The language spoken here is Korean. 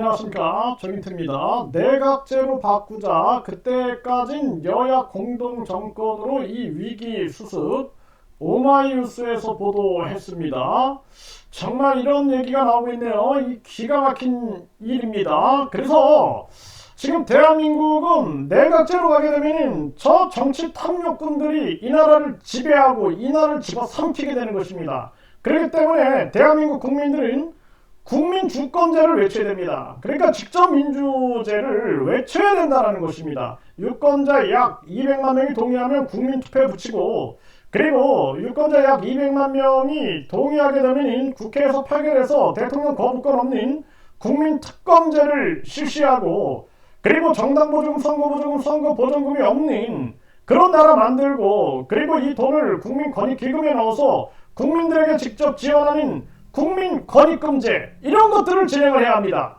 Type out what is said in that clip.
안녕하십니까 정인태입니다. 내각제로 바꾸자 그때까진 여야 공동 정권으로 이 위기 수습 오마이뉴스에서 보도했습니다. 정말 이런 얘기가 나오고 있네요. 이 기가 막힌 일입니다. 그래서 지금 대한민국은 내각제로 가게 되면 저 정치 탐욕꾼들이 이 나라를 지배하고 이 나라를 집어삼키게 되는 것입니다. 그렇기 때문에 대한민국 국민들은 국민 주권제를 외쳐야 됩니다. 그러니까 직접 민주제를 외쳐야 된다는 것입니다. 유권자 약 200만 명이 동의하면 국민 투표에 붙이고 그리고 유권자 약 200만 명이 동의하게 되면 국회에서 표결해서 대통령 거부권 없는 국민 특검제를 실시하고 그리고 정당 보조금, 선거 보조금, 선거 보전금이 없는 그런 나라 만들고 그리고 이 돈을 국민 권익 기금에 넣어서 국민들에게 직접 지원하는 국민 권익금제 이런 것들을 진행을 해야 합니다.